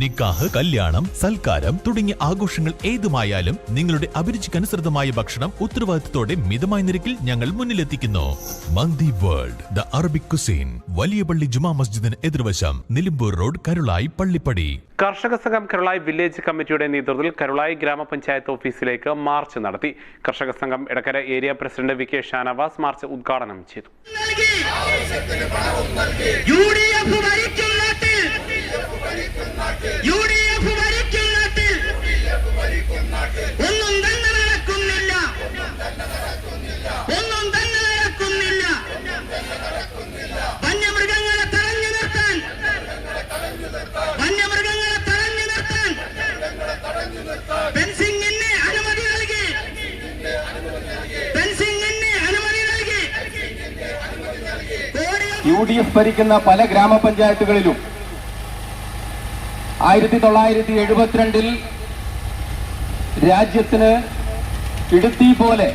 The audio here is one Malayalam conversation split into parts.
നിക്കാഹ് കല്യാണം സൽക്കാരം തുടങ്ങിയ ആഘോഷങ്ങൾ ഏതുമായാലും നിങ്ങളുടെ അഭിരുചിക്കനുസൃതമായ ഭക്ഷണം ഉത്തരവാദിത്തത്തോടെ മിതമായ നിരക്കിൽ ഞങ്ങൾ മുന്നിലെത്തിക്കുന്നു. Mandi world the Arabic cuisine വലിയ പള്ളി ജുമാ മസ്ജിദിന് എതിർവശം നിലമ്പൂർ റോഡ് കരുളായി പള്ളിപ്പടി. കർഷക സംഘം കരുളായി വില്ലേജ് കമ്മിറ്റിയുടെ നേതൃത്വത്തിൽ കരുളായി ഗ്രാമപഞ്ചായത്ത് ഓഫീസിലേക്ക് മാർച്ച് നടത്തി. കർഷക സംഘം Edakkara area president V K Shanavas march ഉദ്ഘാടനം ചെയ്തു. യു ഡി എഫ് ഭരിക്കും യു ഡി എഫ് ഭരിക്കുന്ന പല ഗ്രാമപഞ്ചായത്തുകളിലും ആയിരത്തി തൊള്ളായിരത്തി എഴുപത്തിരണ്ടിൽ രാജ്യത്തിന് ഇടുത്തി പോലെ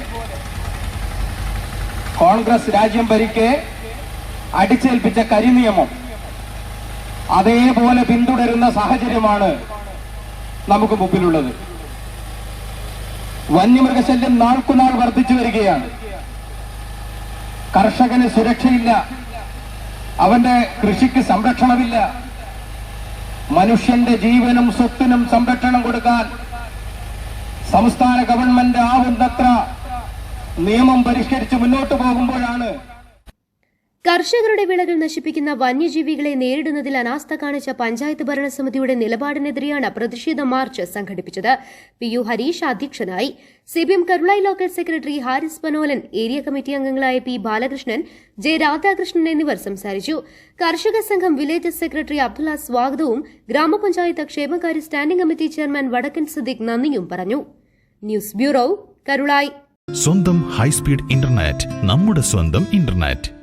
കോൺഗ്രസ് രാജ്യം ഭരിക്കെ അടിച്ചേൽപ്പിച്ച കരിനിയമം അതേപോലെ പിന്തുടരുന്ന സാഹചര്യമാണ് നമുക്ക് മുമ്പിലുള്ളത്. വന്യമൃഗശല്യം നാൾക്കുനാൾ വർദ്ധിച്ചു വരികയാണ്. കർഷകന് സുരക്ഷയില്ല. അവന്റെ കൃഷിക്ക് സംരക്ഷണമില്ല. മനുഷ്യന്റെ ജീവനും സ്വത്തിനും സംരക്ഷണം കൊടുക്കാൻ സംസ്ഥാന ഗവൺമെന്റ് ആവുന്നത്ര നിയമം പരിഷ്കരിച്ച് മുന്നോട്ട് പോകുമ്പോഴാണ് കർഷകരുടെ വിളകൾ നശിപ്പിക്കുന്ന വന്യജീവികളെ നേരിടുന്നതിൽ അനാസ്ഥ കാണിച്ച പഞ്ചായത്ത് ഭരണസമിതിയുടെ നിലപാടിനെതിരെയാണ് പ്രതിഷേധ മാർച്ച് സംഘടിപ്പിച്ചത്. പി യു ഹരീഷ് അധ്യക്ഷനായി. CPM Karulai local secretary Haris Panolan area committee അംഗങ്ങളായ പി ബാലകൃഷ്ണൻ ജെ രാധാകൃഷ്ണൻ എന്നിവർ സംസാരിച്ചു. കർഷക സംഘം വില്ലേജ് സെക്രട്ടറി അബ്ദുള്ള സ്വാഗതവും ഗ്രാമപഞ്ചായത്ത് ക്ഷേമകാര്യ സ്റ്റാൻഡിംഗ് കമ്മിറ്റി ചെയർമാൻ വടക്കൻ സിദ്ദിഖ് നന്ദിയും പറഞ്ഞു. News bureau Karulai. സ്വന്തം ഹൈസ്പീഡ് ഇന്റർനെറ്റ് നമ്മുടെ സ്വന്തം ഇന്റർനെറ്റ്.